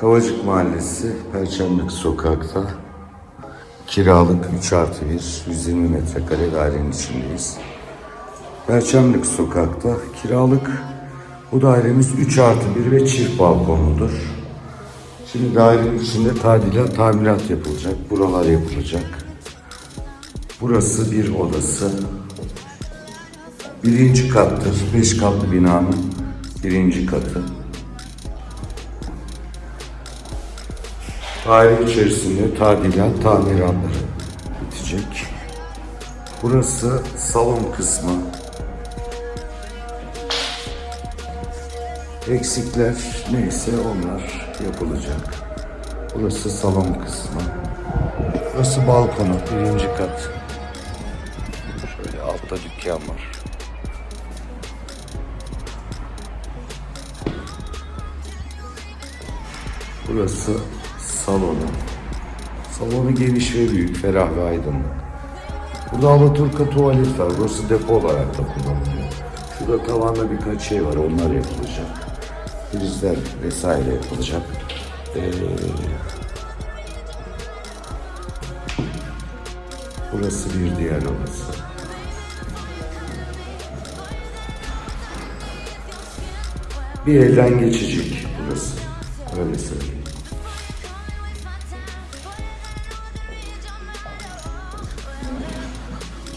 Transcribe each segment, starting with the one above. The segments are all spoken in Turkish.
Kavacık Mahallesi, Perçemlik Sokak'ta kiralık 3 artı 1, 120 metrekare dairenin içindeyiz. Perçemlik Sokak'ta kiralık bu dairemiz 3 artı 1 ve çift balkonludur. Şimdi dairenin içinde tadilat, tamirat yapılacak. Buralar yapılacak. Burası bir odası. Birinci kattır. Beş katlı binanın birinci katı. Daire içerisinde tadilat, tamiratları bitecek. Burası salon kısmı. Eksikler neyse onlar yapılacak. Burası salon kısmı. Burası balkonu, birinci kat. Şöyle altta dükkan var. Burası salonu. Salonu geniş ve büyük, ferah ve aydınlık. Burada Alaturka tuvalet var. Burası depo olarak da kullanılıyor. Şurada tavanda birkaç şey var. Onlar yapılacak. Prizler vesaire yapılacak. Ee, burası bir diğer odası. Bir elden geçecek burası. Öyle söyleyeyim.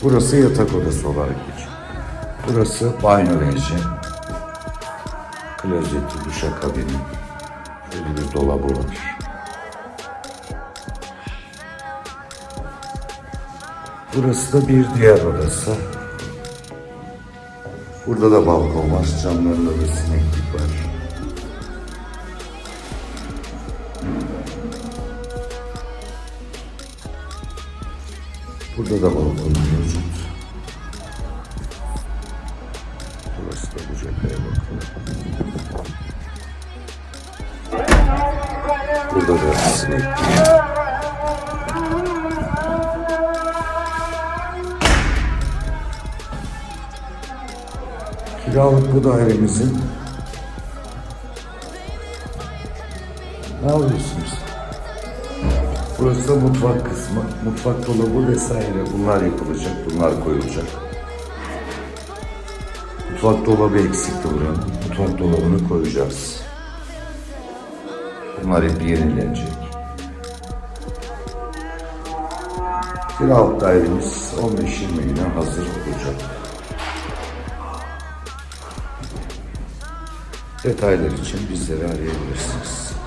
Burası yatak odası olarak geçiyor. Burası banyo renci. Klozeti, duşakabini. Şöyle bir dolabı var. Burası da bir diğer odası. Burada da balkon var. Camlarında da sineklik var. Burada da balkon mevcut. Burası da bu cepheye bakıyor. Burada da sineklik. Kiralık bu dairemizin ne yapıyorsunuz? Burası da mutfak kısmı. Mutfak dolabı vesaire bunlar yapılacak, bunlar koyulacak. Mutfak dolabı eksikti buranın. Mutfak dolabını koyacağız. Bunlar hep yenilenecek. Kiralık dairemiz 15-20 güne hazır olacak. Detaylar için bizleri arayabilirsiniz.